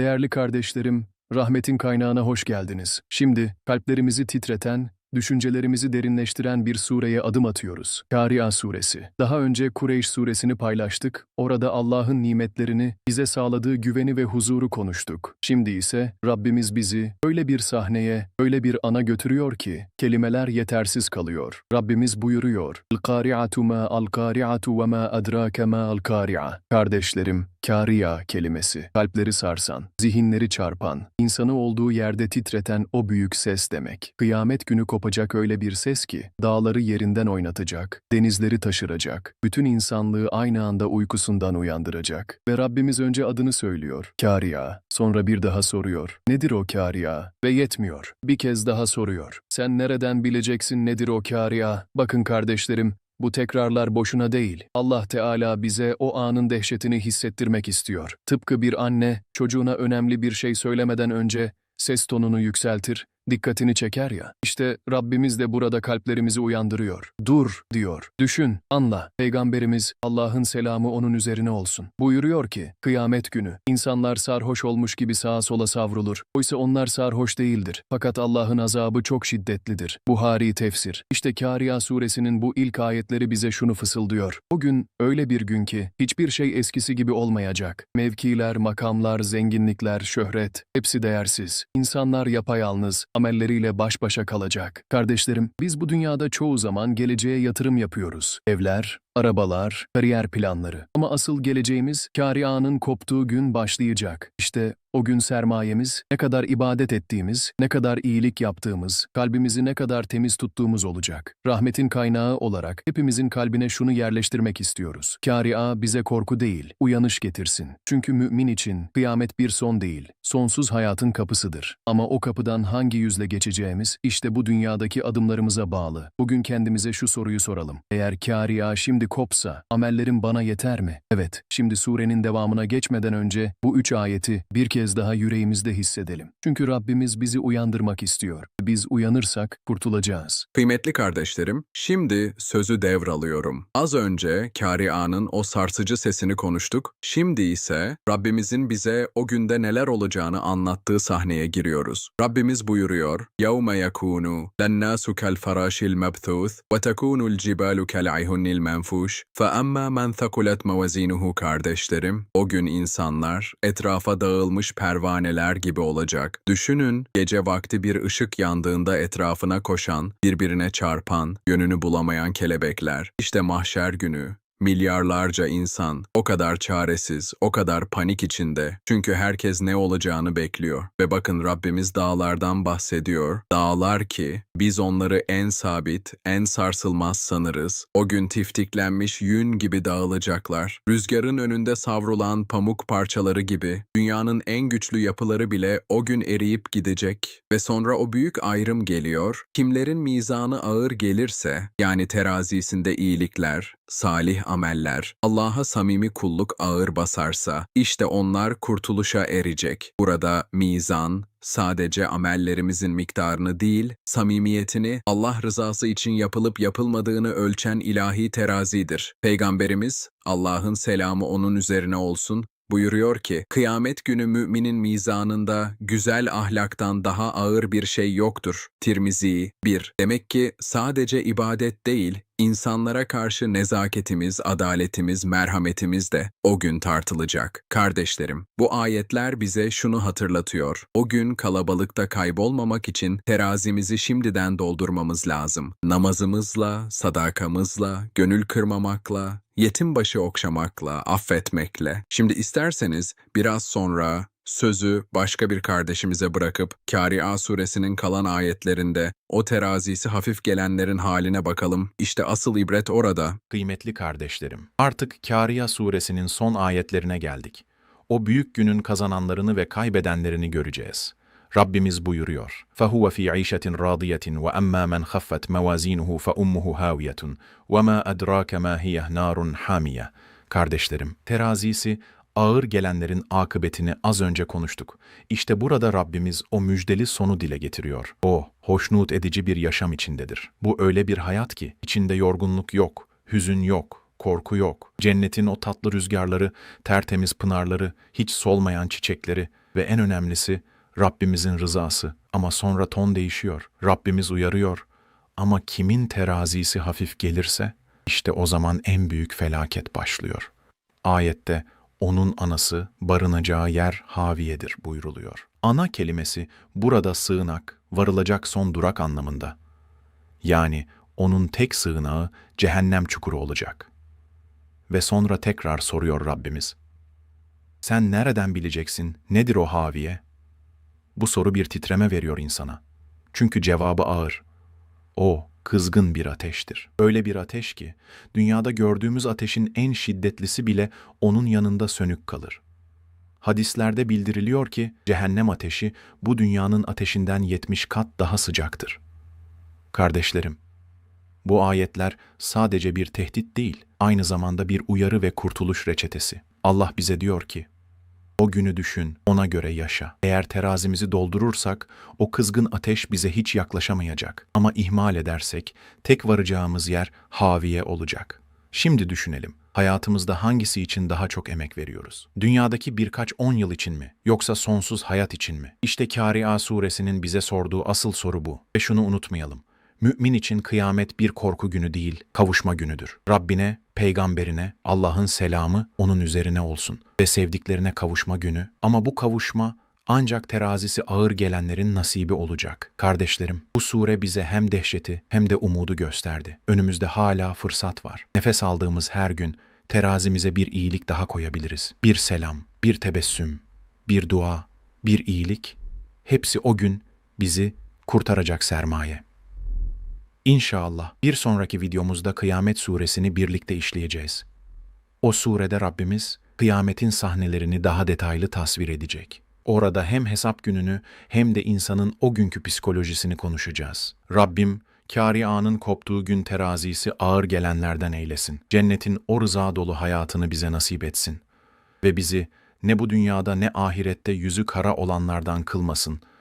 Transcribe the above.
Değerli kardeşlerim, rahmetin kaynağına hoş geldiniz. Şimdi kalplerimizi titreten, düşüncelerimizi derinleştiren bir sureye adım atıyoruz. Kâri'a suresi. Daha önce Kureyş suresini paylaştık. Orada Allah'ın nimetlerini, bize sağladığı güveni ve huzuru konuştuk. Şimdi ise Rabbimiz bizi öyle bir sahneye, öyle bir ana götürüyor ki kelimeler yetersiz kalıyor. Rabbimiz buyuruyor. El-kâri'atu mâ al-kâri'atu ve mâ adrake mâ al-kâri'a. Kardeşlerim, Kâriya kelimesi, kalpleri sarsan, zihinleri çarpan, insanı olduğu yerde titreten o büyük ses demek. Kıyamet günü kopacak öyle bir ses ki, dağları yerinden oynatacak, denizleri taşıracak, bütün insanlığı aynı anda uykusundan uyandıracak. Ve Rabbimiz önce adını söylüyor, Kâriya, sonra bir daha soruyor, nedir o Kâriya? Ve yetmiyor, bir kez daha soruyor, sen nereden bileceksin nedir o Kâriya? Bakın kardeşlerim, bu tekrarlar boşuna değil. Allah Teala bize o anın dehşetini hissettirmek istiyor. Tıpkı bir anne çocuğuna önemli bir şey söylemeden önce ses tonunu yükseltir, dikkatini çeker ya. İşte Rabbimiz de burada kalplerimizi uyandırıyor. Dur diyor. Düşün, anla. Peygamberimiz Allah'ın selamı onun üzerine olsun. Buyuruyor ki kıyamet günü insanlar sarhoş olmuş gibi sağa sola savrulur. Oysa onlar sarhoş değildir. Fakat Allah'ın azabı çok şiddetlidir. Buhari tefsir. İşte Kâriya suresinin bu ilk ayetleri bize şunu fısıldıyor. O gün öyle bir gün ki hiçbir şey eskisi gibi olmayacak. Mevkiler, makamlar, zenginlikler, şöhret hepsi değersiz. İnsanlar yapayalnız, amelleriyle baş başa kalacak. Kardeşlerim, biz bu dünyada çoğu zaman geleceğe yatırım yapıyoruz. Evler, arabalar, kariyer planları. Ama asıl geleceğimiz kârianın koptuğu gün başlayacak. İşte o gün sermayemiz, ne kadar ibadet ettiğimiz, ne kadar iyilik yaptığımız, kalbimizi ne kadar temiz tuttuğumuz olacak. Rahmetin kaynağı olarak hepimizin kalbine şunu yerleştirmek istiyoruz. Kâria bize korku değil, uyanış getirsin. Çünkü mümin için kıyamet bir son değil, sonsuz hayatın kapısıdır. Ama o kapıdan hangi yüzle geçeceğimiz, işte bu dünyadaki adımlarımıza bağlı. Bugün kendimize şu soruyu soralım. Eğer kâria şimdi kopsa, amellerim bana yeter mi? Evet, şimdi surenin devamına geçmeden önce bu üç ayeti bir kez daha yüreğimizde hissedelim. Çünkü Rabbimiz bizi uyandırmak istiyor. Biz uyanırsak kurtulacağız. Kıymetli kardeşlerim, şimdi sözü devralıyorum. Az önce Kâria'nın o sarsıcı sesini konuştuk, şimdi ise Rabbimizin bize o günde neler olacağını anlattığı sahneye giriyoruz. Rabbimiz buyuruyor, يَوْمَ يَكُونُ لَلنَّاسُ كَالْفَرَاشِ الْمَبْثُوثِ وَتَكُونُ الْجِبَالُ كَالْعِهُنِّ الْمَنْفُوشِ فَأَمَّا مَنْ ثَقُلَتْ مَوَزِينُهُ Kardeşlerim, o gün insanlar etrafa dağılmış pervaneler gibi olacak. Düşünün, gece vakti bir ışık yandığında etrafına koşan, birbirine çarpan, yönünü bulamayan kelebekler. İşte mahşer günü, milyarlarca insan o kadar çaresiz, o kadar panik içinde. Çünkü herkes ne olacağını bekliyor. Ve bakın Rabbimiz dağlardan bahsediyor. Dağlar ki biz onları en sabit, en sarsılmaz sanırız. O gün tiftiklenmiş yün gibi dağılacaklar. Rüzgarın önünde savrulan pamuk parçaları gibi dünyanın en güçlü yapıları bile o gün eriyip gidecek. Ve sonra o büyük ayrım geliyor. Kimlerin mizanı ağır gelirse, yani terazisinde iyilikler, salih ameller, Allah'a samimi kulluk ağır basarsa, işte onlar kurtuluşa erecek. Burada mizan, sadece amellerimizin miktarını değil, samimiyetini, Allah rızası için yapılıp yapılmadığını ölçen ilahi terazidir. Peygamberimiz, Allah'ın selamı onun üzerine olsun, buyuruyor ki, kıyamet günü müminin mizanında güzel ahlaktan daha ağır bir şey yoktur. Tirmizi 1. Demek ki sadece ibadet değil, insanlara karşı nezaketimiz, adaletimiz, merhametimiz de o gün tartılacak. Kardeşlerim, bu ayetler bize şunu hatırlatıyor. O gün kalabalıkta kaybolmamak için terazimizi şimdiden doldurmamız lazım. Namazımızla, sadakamızla, gönül kırmamakla, yetim başı okşamakla, affetmekle. Şimdi isterseniz biraz sonra sözü başka bir kardeşimize bırakıp Kâri'a suresinin kalan ayetlerinde o terazisi hafif gelenlerin haline bakalım. İşte asıl ibret orada. Kıymetli kardeşlerim, artık Kâriya suresinin son ayetlerine geldik. O büyük günün kazananlarını ve kaybedenlerini göreceğiz. Rabbimiz buyuruyor. فَهُوَ فِي عِيشَةٍ رَاضِيَةٍ وَأَمَّا مَنْ خَفَّتْ مَوَازِينُهُ فَأُمُّهُ هَاوِيَةٌ وَمَا أَدْرَاكَ مَا هِيَهْ نَارٌ حَامِيَةٌ Kardeşlerim, terazisi ağır gelenlerin akıbetini az önce konuştuk. İşte burada Rabbimiz o müjdeli sonu dile getiriyor. O, hoşnut edici bir yaşam içindedir. Bu öyle bir hayat ki, içinde yorgunluk yok, hüzün yok, korku yok. Cennetin o tatlı rüzgarları, tertemiz pınarları, hiç solmayan çiçekleri Ve en önemlisi Rabbimizin rızası. Ama sonra ton değişiyor. Rabbimiz uyarıyor. Ama kimin terazisi hafif gelirse işte o zaman en büyük felaket başlıyor. Ayette onun anası barınacağı yer haviyedir buyruluyor. Ana kelimesi burada sığınak, varılacak son durak anlamında. Yani onun tek sığınağı cehennem çukuru olacak. Ve sonra tekrar soruyor Rabbimiz. Sen nereden bileceksin nedir o haviye? Bu soru bir titreme veriyor insana. Çünkü cevabı ağır. O kızgın bir ateştir. Öyle bir ateş ki dünyada gördüğümüz ateşin en şiddetlisi bile onun yanında sönük kalır. Hadislerde bildiriliyor ki cehennem ateşi bu dünyanın ateşinden 70 kat daha sıcaktır. Kardeşlerim, bu ayetler sadece bir tehdit değil, aynı zamanda bir uyarı ve kurtuluş reçetesi. Allah bize diyor ki, o günü düşün, ona göre yaşa. Eğer terazimizi doldurursak, o kızgın ateş bize hiç yaklaşamayacak. Ama ihmal edersek, tek varacağımız yer haviye olacak. Şimdi düşünelim, hayatımızda hangisi için daha çok emek veriyoruz? Dünyadaki birkaç on yıl için mi? Yoksa sonsuz hayat için mi? İşte Kâri'a suresinin bize sorduğu asıl soru bu. Ve şunu unutmayalım. Mümin için kıyamet bir korku günü değil, kavuşma günüdür. Rabbine, peygamberine, Allah'ın selamı onun üzerine olsun ve sevdiklerine kavuşma günü. Ama bu kavuşma ancak terazisi ağır gelenlerin nasibi olacak. Kardeşlerim, bu sure bize hem dehşeti hem de umudu gösterdi. Önümüzde hala fırsat var. Nefes aldığımız her gün terazimize bir iyilik daha koyabiliriz. Bir selam, bir tebessüm, bir dua, bir iyilik. Hepsi o gün bizi kurtaracak sermaye. İnşallah bir sonraki videomuzda Kıyamet suresini birlikte işleyeceğiz. O surede Rabbimiz kıyametin sahnelerini daha detaylı tasvir edecek. Orada hem hesap gününü hem de insanın o günkü psikolojisini konuşacağız. Rabbim Kâria'nın koptuğu gün terazisi ağır gelenlerden eylesin. Cennetin o rıza dolu hayatını bize nasip etsin. Ve bizi ne bu dünyada ne ahirette yüzü kara olanlardan kılmasın